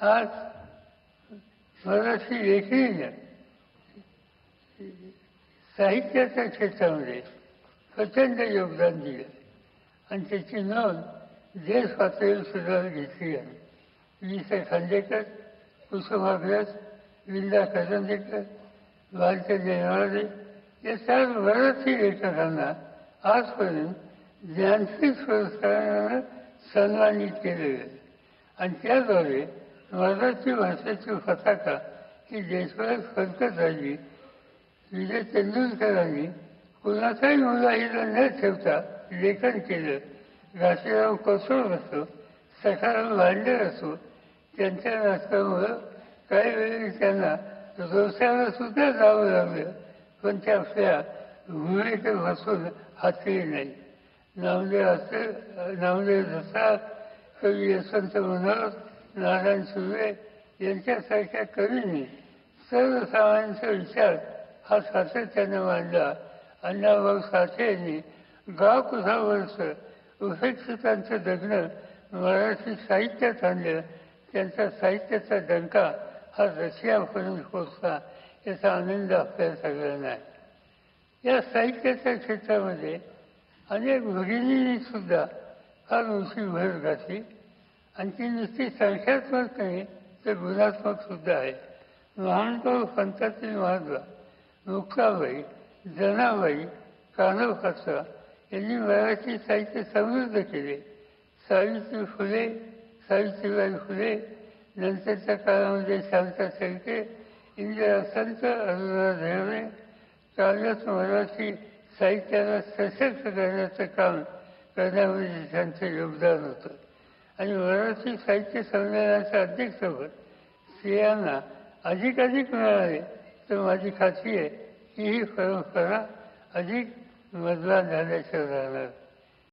आज मराठी लेखीनं साहित्याच्या क्षेत्रामध्ये म्हणजे प्रचंड योगदान दिलं. आणि त्याची नोंद देश पातळीवर सुद्धा घेतली आहे. वि स खांडेकर कुसुमाग्रज विंदा करंदेकर भारतीय देवाडे या सर्व मराठी लेखकांना आजपर्यंत ज्ञानपीठ पुरस्कारानं सन्मानित केलेलं आणि त्याद्वारे मराठी भाषेची पताका ही देशभरात फडकत झाली विजय तेंडुलकरांनी कुणाचाही मुलाहिला न ठेवता लेखन केलं. घाशीराव कोसळ असो सखाराम भांडेर असो त्यांच्या नाटकामुळं काही वेळी त्यांना रोसायला सुद्धा जावं लागलं पण ते आपल्या भूमिकेत बसून हातली नाही. नामदेव असं नामदेव जसा कवी यशवंत म्हणाला नारायण सुर्वे यांच्यासारख्या कवींनी सर्वसामान्यांचा विचार हा सातत्याने मांडला. अण्णाभाऊ साठे यांनी गाव कुसावरचं वर्ष उपेक्षितांचं जगणं मराठी साहित्यात आणलं. त्यांचा साहित्याचा डंका हा रशियापर्यंत पोचला याचा आनंद आपल्या सगळ्यांना आहे. या साहित्याच्या क्षेत्रामध्ये अनेक भगिनींनी सुद्धा फार मोठी भर घातली. आणि ती नुसती संख्यात्मक नाही तर गुणात्मक सुद्धा आहे. महानभाऊ संतातील महात्मा मुक्ताबाई जनाबाई कानव कासरा यांनी मराठी साहित्य समृद्ध केले. सावित्री फुले सावित्रीबाई फुले नंतरच्या काळामध्ये शांता शेळके इंदिरा संत अरुणा धेरणे कालच मराठी साहित्याला सशक्त करण्याचं काम करण्यामध्ये त्यांचं योगदान होतं. आणि मराठी साहित्य संमेलनाच्या अध्यक्षपद स्त्रियांना अधिकाधिक मिळाले तर माझी खात्री आहे की ही परंपरा अधिक मजला झाल्याशिवाय राहणार.